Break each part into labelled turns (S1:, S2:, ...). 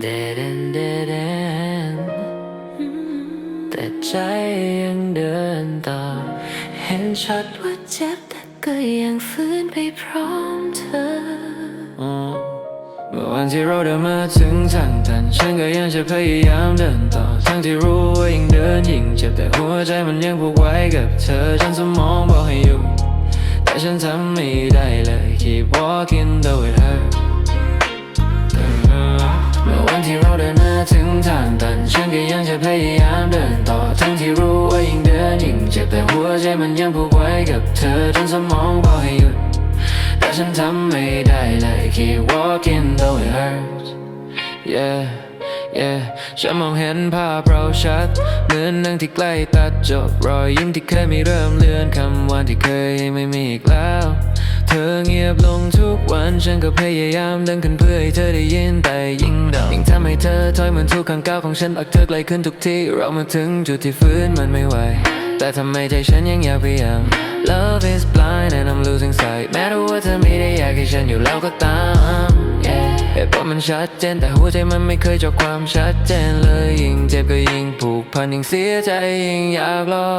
S1: เดดนเดดนแต่ใจยังเดินต่อ เห็นชัดว่าเจ็บแต่ก็ยังฟื้นไปพร้อมเธอเมื่อวันที่เราเดินมาถึงทางตัน ฉันก็ยังจะพยายามเดินต่อ ทั้งที่รู้ว่ายิ่งเดินยิ่งเจ็บแต่หัวใจมันยังผูกไว้กับเธอจนสมองบอกให้หยุดแต่ฉันทำไม่ได้เลย keep walking though it hurts ทางตันฉันก็ยังจะพยายามเดินต่อทั้งที่รู้ว่ายิ่งเดินยิ่งเจ็บแต่หัวใจมันยังผูกไว้กับเธอจนสมองบอกให้หยุดแต่ฉันทำไม่ได้เลย keep walking though it hurts yeah yeah ฉันมองเห็นภาพเราชัด เหมือนหนังที่ใกล้ตัดจบรอยยิ้มที่เคยไมีเริ่มเลือนคำวันที่เคยไม่มีอีกแล้ว อเงียบลงทุกวันฉันก็พยายามดังขึ้นเพื่อให้เธอได้ยินแต่ยิ่งดังยิ่งทำให้เธอถอยเหมือนทุกครั้งก้าวของฉันอักเธอไกลขึ้นทุกทีเรามาถึงจุดที่ฟื้นมันไม่ไหวแต่ทำไมใจฉันยังอยากพยายาม Love is blind and I'm losing sight แม้รู้ว่าเธอไม่ได้อยากให้ฉันอยู่แล้วก็ตาม มันชัดเจน แต่หัวใจมันไม่เคยเจอความชัดเจนเลยยิ่งเจ็บก็ยิ่งผูกพันยิ่งเสียใจยิ่งอยากลอ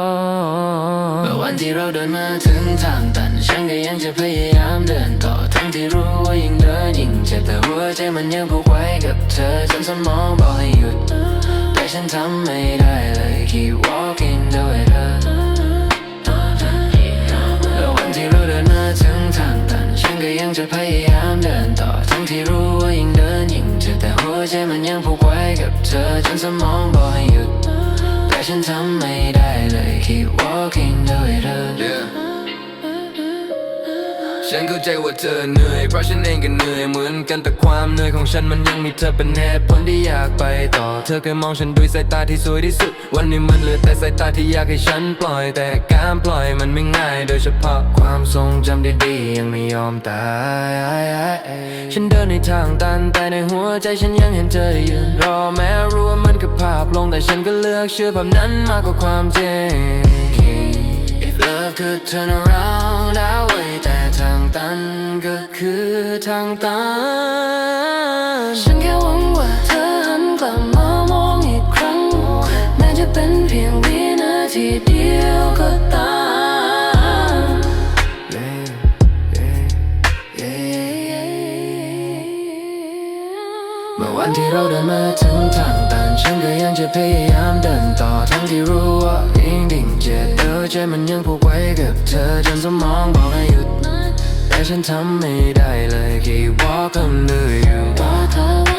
S1: งเมื่อวันที่เราเดินมาถึงทางตัน ฉันก็ยังจะพยายามเดินต่อทั้งที่รู้ว่ายิ่งเดินยิ่งเจ็บแต่หัวใจมันยังผูกไว้กับเธอจนสมองบอกให้หยุด แต่ฉันทำไม่ได้เลย keep walking though it hurts แล้ววันที่เราเดินมาถึงทางตัน ฉันก็ยังจะพยายามเดินต่อทั้งที่รู้ เจ็บแต่หัวใจมันยังผูกไว้กับเธอจนสมองบอกให้หยุดแต่ฉันทำไม่ได้เลย keep walking though
S2: ฉันเข้าใจว่าเธอเหนื่อย เพราะฉันเองก็เหนื่อยเหมือนกันแต่ความเหนื่อยของฉันมันยังมีเธอเป็นเหตุผลที่อยากไปต่อ เธอเคยมองฉันด้วยสายตาที่สวยที่สุด วันนี้มันเหลือแต่สายตาที่อยากให้ฉันปล่อยแต่การปล่อยมันไม่ง่าย โดยเฉพาะความทรงจำดีๆยังไม่ยอมตาย ฉันเดินในทางตันแต่ในหัวใจฉันยังเห็นเธอยืนรอแม้รู้ว่ามันคือภาพลงแต่ฉันก็เลือกเชื่อภาพนั้นมากกว่าความจริง
S1: If love could turn around now ตันก็คือทางตัน ฉันแค่หวังว่าเธอหันกลับมามองอีกครั้งแม้จะเป็นเพียงวินาทีเดียวก็ตามเมื่อวันที่เราเดินมาถึงทางตัน ฉันก็ยังจะพยายามเดินต่อทั้งที่รู้ว่ายิ่งดิ่งเจ็บเธอใจมันยังผูกไว้กับเธอจนสมองบอก ฉันทำไม่ได้เลยกี่วอล์กก็เหนื่อยอยู่เพรเธอ